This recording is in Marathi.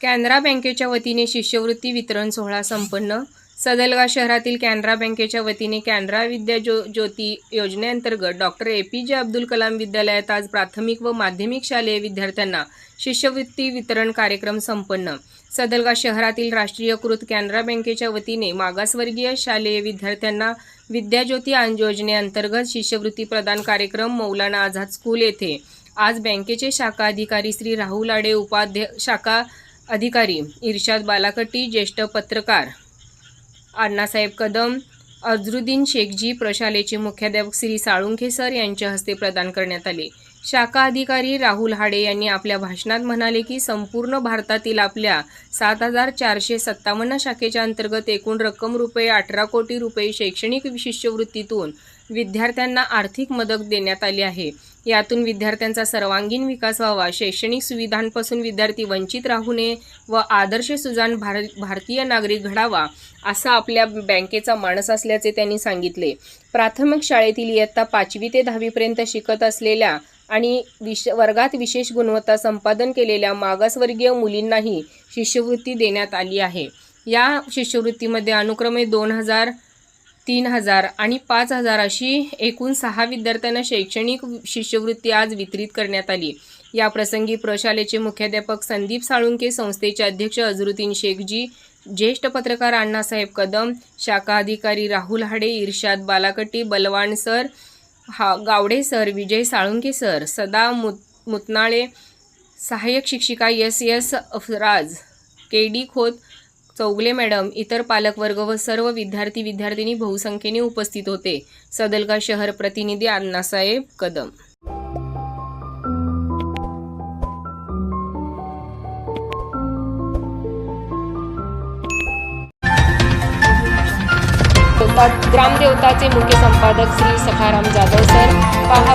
कॅनरा बँकेच्या वतीने शिष्यवृत्ती वितरण सोहळा संपन्न. सदलगा शहरातील कॅनरा बँकेच्या वतीने कॅनरा विद्या जो ज्योती योजनेअंतर्गत डॉक्टर ए पी जे अब्दुल कलाम विद्यालयात आज प्राथमिक व माध्यमिक शालेय विद्यार्थ्यांना शिष्यवृत्ती वितरण कार्यक्रम संपन्न. सदलगा शहरातील राष्ट्रीयकृत कॅनरा बँकेच्या वतीने मागासवर्गीय शालेय विद्यार्थ्यांना विद्याज्योती आन- योजनेअंतर्गत शिष्यवृत्ती प्रदान कार्यक्रम मौलाना आझाद स्कूल येथे. आज बँकेचे शाखा अधिकारी श्री राहुल आडे उपाध्य शाखा अधिकारी इर्शाद बालाकटी ज्येष्ठ पत्रकार अण्णासाहेब कदम अजरुद्दीन शेखजी प्रशालेचे मुख्याध्यापक श्री साळुंखे सर यांच्या हस्ते प्रदान करण्यात आले. शाखा अधिकारी राहुल हाडे यांनी आपल्या भाषणात म्हणाले की संपूर्ण भारतातील आपल्या सात हजार चारशे सत्तावन्न शाखेच्या अंतर्गत एकूण रक्कम रुपये अठरा कोटी रुपये शैक्षणिक शिष्यवृत्तीतून विद्यार्थ्यांना आर्थिक मदत देण्यात आली आहे. यातून विद्यार्थ्यांचा सर्वांगीण विकास व्हावा शैक्षणिक सुविधांपासून विद्यार्थी वंचित राहू नये व आदर्श सुजान भार भारतीय नागरिक घडावा असा आपल्या बँकेचा माणस असल्याचे त्यांनी सांगितले. प्राथमिक शाळेतील इयत्ता पाचवी ते दहावीपर्यंत शिकत असलेल्या आणि विश वर्गात विशेष गुणवत्ता संपादन केलेल्या मागासवर्गीय मुलींनाही शिष्यवृत्ती देण्यात आली आहे. या शिष्यवृत्तीमध्ये अनुक्रमे दोन हजार तीन हजार आणि पाच हजार अशी एकूण सहा विद्यार्थ्यांना शैक्षणिक शिष्यवृत्ती आज वितरित करण्यात आली. या प्रसंगी प्रशालेचे मुख्याध्यापक संदीप साळुंके संस्थेचे अध्यक्ष अझरुद्दीन शेखजी ज्येष्ठ पत्रकार अण्णासाहेब कदम शाखा अधिकारी राहुल हाडे इर्शाद बालाकट्टी बलवान सर हा गावडे सर विजय साळुंके सर सदा मुत मुतनाळे सहाय्यक शिक्षिका S S Afraj K D Khot Chougule madam इतर पालकवर्ग व सर्व विद्यार्थी विद्यार्थिनी बहुसंख्येने उपस्थित होते. सदलगा शहर प्रतिनिधी अण्णासाहेब कदम. ग्रामदेवताचे मुख्य संपादक श्री सखाराम जाधव सर पहा